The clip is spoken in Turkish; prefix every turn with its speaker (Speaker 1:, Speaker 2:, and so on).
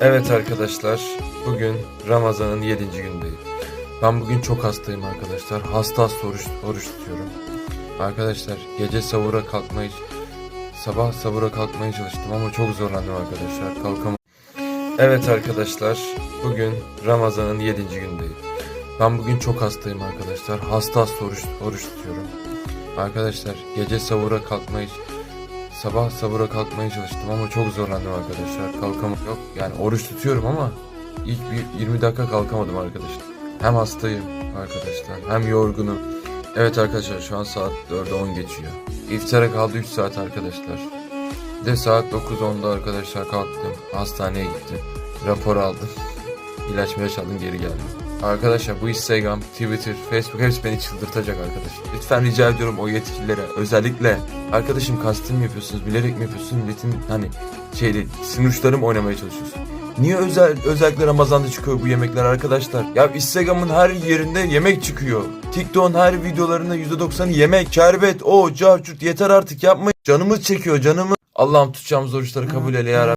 Speaker 1: Evet arkadaşlar, bugün Ramazan'ın 7. gündeyiz. Ben bugün çok hastayım arkadaşlar. Hasta hasta oruç, oruç tutuyorum. Arkadaşlar gece savura kalkmayı, sabah savura kalkmaya çalıştım ama çok zorlandım arkadaşlar. Kalkamadım. Evet arkadaşlar, bugün Ramazan'ın 7. gündeyiz. Ben bugün çok hastayım arkadaşlar. Hasta hasta oruç, oruç tutuyorum. Arkadaşlar gece savura kalkmayı, Sabah sabura kalkmaya çalıştım ama çok zorlandım arkadaşlar. Kalkamadım. Yok yani oruç tutuyorum ama ilk bir 20 dakika kalkamadım arkadaşlar. Hem hastayım arkadaşlar hem yorgunum. Evet arkadaşlar şu an saat 4'e 10 geçiyor. İftara kaldı 3 saat arkadaşlar. Bir de saat 9.10'da arkadaşlar kalktım. Hastaneye gittim. Rapor aldım. İlaç ilaç aldım geri geldim. Arkadaşlar bu Instagram, Twitter, Facebook hepsi beni çıldırtacak arkadaşlar. Lütfen rica ediyorum o yetkililere özellikle arkadaşım kastım mı yapıyorsunuz bilerek mi yapıyorsunuz milletin hani şeyde sinir uçlarım oynamaya çalışıyorsun. Niye özel özellikle Ramazan'da çıkıyor bu yemekler arkadaşlar? Ya Instagram'ın her yerinde yemek çıkıyor. TikTok'un her videolarında %90'ı yemek, şerbet, o, cahçurt yeter artık yapmayın. Canımız çekiyor canımı. Allah'ım tutacağımız oruçları kabul eyle ya.